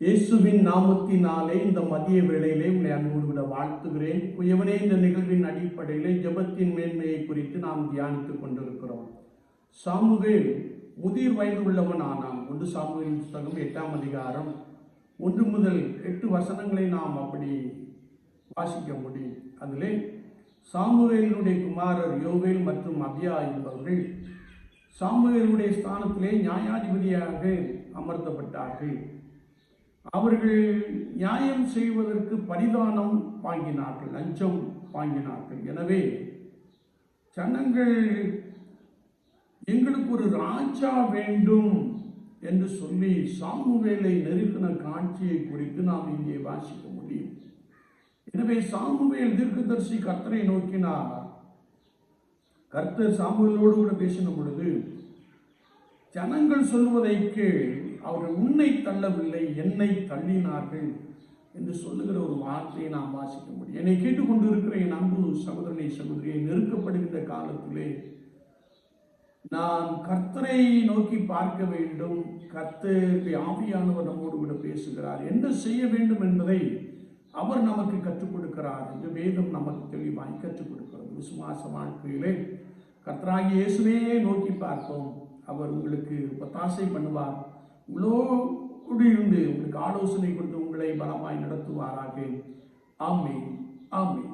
இயேசுவின் நாமத்தினாலே இந்த மதிய வேளையிலே உங்களை அன்போடு விட வாழ்த்துகிறேன். குயவனே இந்த நிகழ்வின் அடிப்படையிலே ஜெபத்தின் மேன்மையை குறித்து நாம் தியானித்துக் கொண்டிருக்கிறோம். சாமுவேல் முதிர் வயது உள்ளவன் ஆனான் ஒன்று சாமுவேல் புஸ்தகம் எட்டாம் அதிகாரம் ஒன்று முதல் எட்டு வசனங்களை நாம் அப்படி வாசிக்க முடியும். அதிலே சாமுவேலினுடைய குமாரர் யோவேல் மற்றும் அபியா என்பவர்கள் சாமுவேலுடைய ஸ்தானத்திலே நியாயாதிபதியாக அமர்த்தப்பட்டார்கள். அவர்கள் நியாயம் செய்வதற்கு பரிதானம் வாங்கினார்கள் லஞ்சம் வாங்கினார்கள். எனவே ஜனங்கள் எங்களுக்கு ஒரு ராஜா வேண்டும் என்று சொல்லி சாமுவேலை நெருக்கின காட்சியை குறித்து நாம் இங்கே வாசிக்க முடியும். எனவே சாமுவேல் தீர்க்கதரிசி கர்த்தரை நோக்கினார். கர்த்தர் சாமுவேலோடு கூட பேசின பொழுது ஜனங்கள் சொல்வதை கேள் அவர்கள் உன்னை தள்ளவில்லை என்னை தள்ளினார்கள் என்று சொல்லுகிற ஒரு வார்த்தையை நாம் வாசிக்க முடியும். என்னை கேட்டுக்கொண்டிருக்கிற என் அன்பு சகோதரனை சகோதரியை நெருக்கப்படுகின்ற காலத்திலே நான் கர்த்தரை நோக்கி பார்க்க வேண்டும். கர்த்தருக்கு ஆவியானவர் நம்மோடு கூட பேசுகிறார். என்ன செய்ய வேண்டும் என்பதை அவர் நமக்கு கற்றுக் கொடுக்கிறார் என்று வேதம் நமக்கு தெளிவாய் கற்றுக் கொடுக்கிறது. விசுவாச வாழ்க்கையிலே கர்த்தராகி இயேசுவே நோக்கி பார்ப்போம். அவர் உங்களுக்கு ஒத்தாசை பண்ணுவார். உங்களோடு இருந்து உங்களுக்கு ஆலோசனை கொடுத்து உங்களை பலமாய் நடத்துவாராக. ஆமே ஆமே